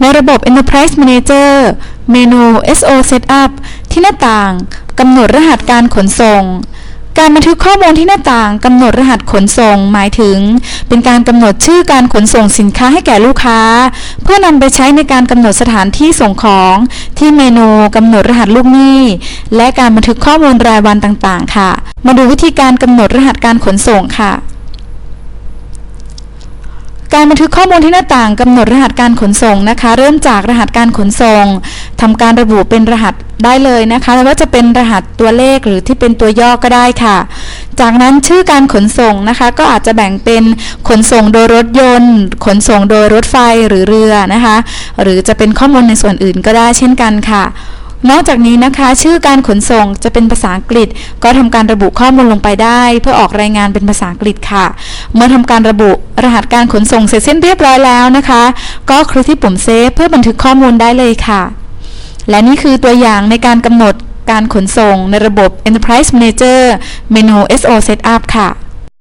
ในระบบ Enterprise Manager เมนู SO Setup ที่หน้าต่างกำหนดรหัสการขนส่ง การบันทึกข้อมูลที่หน้าต่างกำหนดรหัสขนส่ง หมายถึง เป็นการกำหนดชื่อการขนส่งสินค้าให้แก่ลูกค้า เพื่อนำไปใช้ในการกำหนดสถานที่ส่งของที่เมนูกำหนดรหัสลูกหนี้และการบันทึกข้อมูลรายวันต่างๆ ค่ะ มาดูวิธีการกำหนดรหัสการขนส่งค่ะ การบันทึกข้อมูลที่หน้าต่างกำหนดรหัสการขนส่งนะคะ เริ่มจากรหัสการขนส่งทำการระบุเป็นรหัสได้เลยนะคะไม่ว่าจะเป็นรหัสตัวเลขหรือที่เป็นตัวย่อก็ได้ค่ะ จากนั้นชื่อการขนส่งนะคะ ก็อาจจะแบ่งเป็นขนส่งโดยรถยนต์ ขนส่งโดยรถไฟหรือเรือนะคะ หรือจะเป็นข้อมูลในส่วนอื่นก็ได้เช่นกันค่ะ นอกจากนี้นะคะ ชื่อการขนส่งจะเป็นภาษาอังกฤษ ก็ทำการระบุข้อมูลลงไปได้ เพื่อออกรายงานเป็นภาษาอังกฤษค่ะ เมื่อทำการระบุรหัสการขนส่งเสร็จสิ้นเรียบร้อยแล้วนะคะ ก็คลิกที่ปุ่มเซฟเพื่อบันทึกข้อมูลได้เลยค่ะ และนี่คือตัวอย่างในการกำหนดการขนส่งในระบบ Enterprise Manager เมนู SO Setup ค่ะ